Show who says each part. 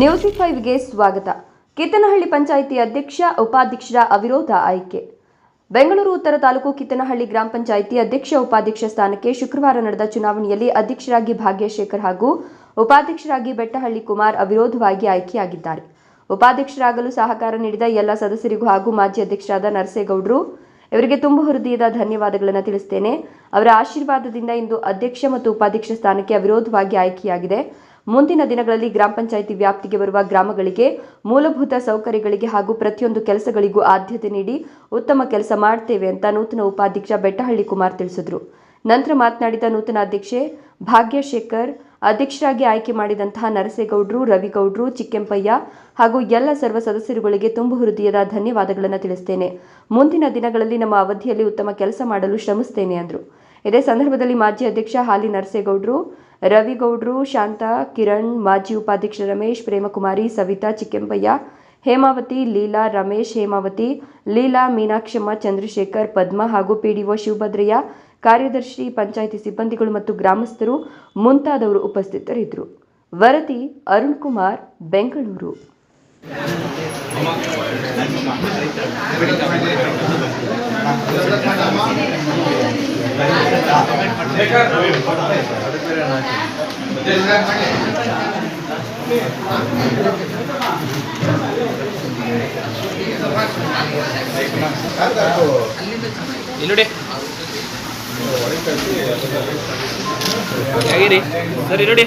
Speaker 1: ನ್ಯೂಸಿ ಫೈವ್ಗೆ ಸ್ವಾಗತ. ಕಿತ್ತನಹಳ್ಳಿ ಪಂಚಾಯಿತಿ ಅಧ್ಯಕ್ಷ, ಉಪಾಧ್ಯಕ್ಷರ ಅವಿರೋಧ ಆಯ್ಕೆ. ಬೆಂಗಳೂರು ಉತ್ತರ ತಾಲೂಕು ಕಿತ್ತನಹಳ್ಳಿ ಗ್ರಾಮ ಪಂಚಾಯಿತಿ ಅಧ್ಯಕ್ಷ, ಉಪಾಧ್ಯಕ್ಷ ಸ್ಥಾನಕ್ಕೆ ಶುಕ್ರವಾರ ನಡೆದ ಚುನಾವಣೆಯಲ್ಲಿ ಅಧ್ಯಕ್ಷರಾಗಿ ಭಾಗ್ಯಶೇಖರ್ ಹಾಗೂ ಉಪಾಧ್ಯಕ್ಷರಾಗಿ ಬೆಟ್ಟಹಳ್ಳಿ ಕುಮಾರ್ ಅವಿರೋಧವಾಗಿ ಆಯ್ಕೆಯಾಗಿದ್ದಾರೆ. ಉಪಾಧ್ಯಕ್ಷರಾಗಲು ಸಹಕಾರ ನೀಡಿದ ಎಲ್ಲ ಸದಸ್ಯರಿಗೂ ಹಾಗೂ ಮಾಜಿ ಅಧ್ಯಕ್ಷರಾದ ನರಸೇಗೌಡರು, ಇವರಿಗೆ ತುಂಬ ಹೃದಯದ ಧನ್ಯವಾದಗಳನ್ನು ತಿಳಿಸ್ತೇನೆ. ಅವರ ಆಶೀರ್ವಾದದಿಂದ ಇಂದು ಅಧ್ಯಕ್ಷ ಮತ್ತು ಉಪಾಧ್ಯಕ್ಷ ಸ್ಥಾನಕ್ಕೆ ಅವಿರೋಧವಾಗಿ ಆಯ್ಕೆಯಾಗಿದೆ. ಮುಂದಿನ ದಿನಗಳಲ್ಲಿ ಗ್ರಾಮ ಪಂಚಾಯಿತಿ ವ್ಯಾಪ್ತಿಗೆ ಬರುವ ಗ್ರಾಮಗಳಿಗೆ ಮೂಲಭೂತ ಸೌಕರ್ಯಗಳಿಗೆ ಹಾಗೂ ಪ್ರತಿಯೊಂದು ಕೆಲಸಗಳಿಗೂ ಆದ್ಯತೆ ನೀಡಿ ಉತ್ತಮ ಕೆಲಸ ಮಾಡ್ತೇವೆ ಅಂತ ನೂತನ ಉಪಾಧ್ಯಕ್ಷ ಬೆಟ್ಟಹಳ್ಳಿ ಕುಮಾರ್ ತಿಳಿಸಿದರು. ನಂತರ ಮಾತನಾಡಿದ ನೂತನ ಅಧ್ಯಕ್ಷೆ, ಭಾಗ್ಯಶೇಖರ್ ಅಧ್ಯಕ್ಷರಾಗಿ ಆಯ್ಕೆ ಮಾಡಿದಂತಹ ನರಸೇಗೌಡರು, ರವಿಗೌಡರು, ಚಿಕ್ಕೆಂಪಯ್ಯ ಹಾಗೂ ಎಲ್ಲ ಸರ್ವ ಸದಸ್ಯರುಗಳಿಗೆ ತುಂಬು ಹೃದಯದ ಧನ್ಯವಾದಗಳನ್ನು ತಿಳಿಸ್ತೇನೆ. ಮುಂದಿನ ದಿನಗಳಲ್ಲಿ ನಮ್ಮ ಅವಧಿಯಲ್ಲಿ ಉತ್ತಮ ಕೆಲಸ ಮಾಡಲು ಶ್ರಮಿಸ್ತೇನೆ ಅಂದರು. ಇದೇ ಸಂದರ್ಭದಲ್ಲಿ ಮಾಜಿ ಅಧ್ಯಕ್ಷ ಹಾಲಿ ನರಸೇಗೌಡರು ರವಿಗೌಡರು, ಶಾಂತಾ, ಕಿರಣ್, ಮಾಜಿ ಉಪಾಧ್ಯಕ್ಷ ರಮೇಶ್, ಪ್ರೇಮಕುಮಾರಿ, ಸವಿತಾ ಚಿಕ್ಕೆಂಪಯ್ಯ ಹೇಮಾವತಿ, ಲೀಲಾ, ರಮೇಶ್, ಹೇಮಾವತಿ, ಲೀಲಾ, ಮೀನಾಕ್ಷಮ್ಮ, ಚಂದ್ರಶೇಖರ್, ಪದ್ಮ ಹಾಗೂ ಪಿಡಿಒ ಶಿವಭದ್ರಯ್ಯ, ಕಾರ್ಯದರ್ಶಿ, ಪಂಚಾಯಿತಿ ಸಿಬ್ಬಂದಿಗಳು ಮತ್ತು ಗ್ರಾಮಸ್ಥರು ಮುಂತಾದವರು ಉಪಸ್ಥಿತರಿದ್ದರು. ವರದಿ ಅರುಣ್ ಕುಮಾರ್, ಬೆಂಗಳೂರು.
Speaker 2: ಇಲ್ಲಿ ಹೇಗಿರಿ? ಸರಿ ನೋಡಿ.